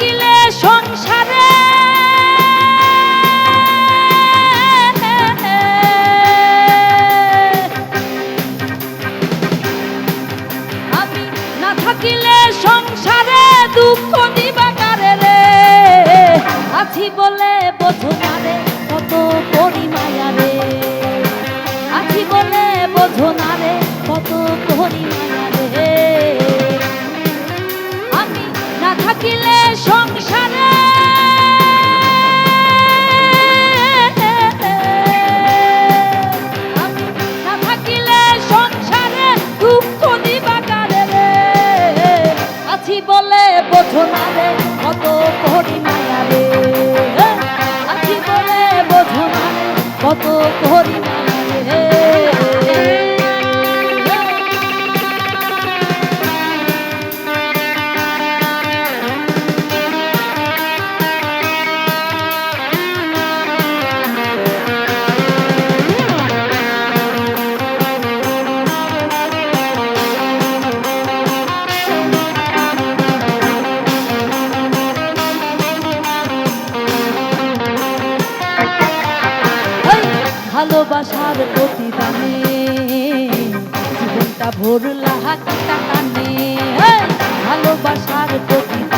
থাকিলে সংসারে। আমি না থাকিলে সংসারে দুঃখ দিবা কারে রে? আছি বলে বোঝো রে কত পরিমায়া রে। আছি বলে বোঝো রে কত পরিমায়া সংসারে। বলে বোঝো না রে। প্রতিদানে। জীবনটা ভরলা হাকিটা কানে এই ভালোবাসার প্রতিদানে।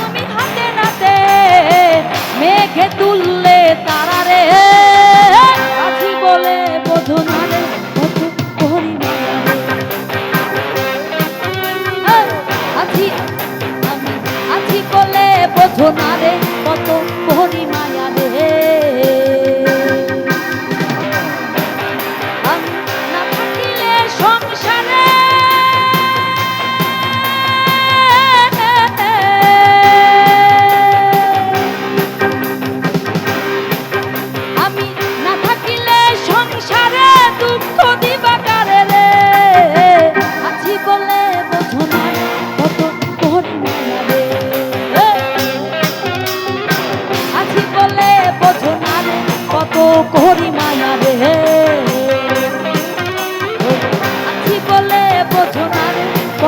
বলে বোঝো